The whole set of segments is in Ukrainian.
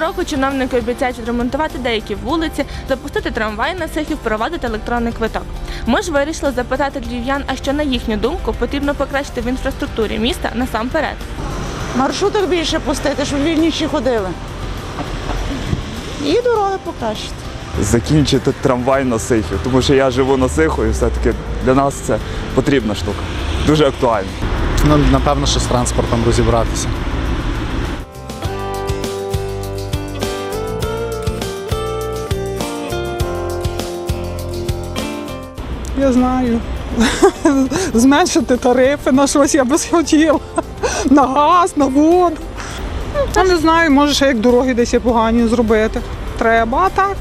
року чиновники обіцяють відремонтувати деякі вулиці, запустити трамвай на цехів, впровадити електронний квиток. Ми ж вирішили запитати львів'ян, а що на їхню думку потрібно покращити в інфраструктурі міста насамперед. Маршруток більше пустити, щоб вільніші ходили. І дороги покращити. закінчити трамвай на Сихів, тому що я живу на Сиху і все-таки для нас це потрібна штука. Дуже актуально. Ну, напевно, що з транспортом розібратися. Я знаю. Зменшити тарифи на щось я би хотіла. На газ, на воду. Я не знаю, може ще як дороги десь погані зробити. Треба, а так.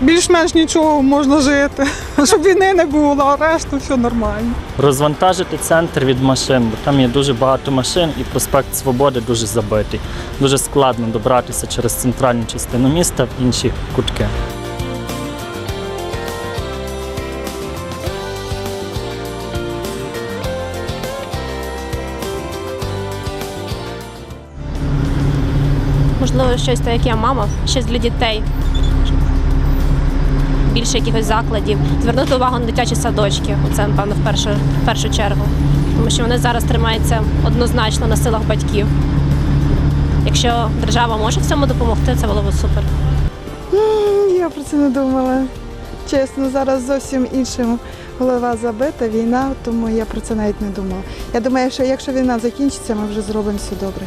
Більш-менш нічого можна жити, щоб війни не було, а решту все нормально. розвантажити центр від машин, бо там є дуже багато машин і проспект Свободи дуже забитий. Дуже складно добратися через центральну частину міста в інші кутки. Можливо, щось так, як я мама, щось для дітей. Більше якихось закладів, звернути увагу на дитячі садочки. Це, напевно, в першу, в першу чергу. Тому що вони зараз тримаються однозначно на силах батьків. Якщо держава може в цьому допомогти, це було б супер. Я про це не думала. Чесно, зараз зовсім іншим голова забита, війна, тому я про це навіть не думала. Я думаю, що якщо війна закінчиться, ми вже зробимо все добре.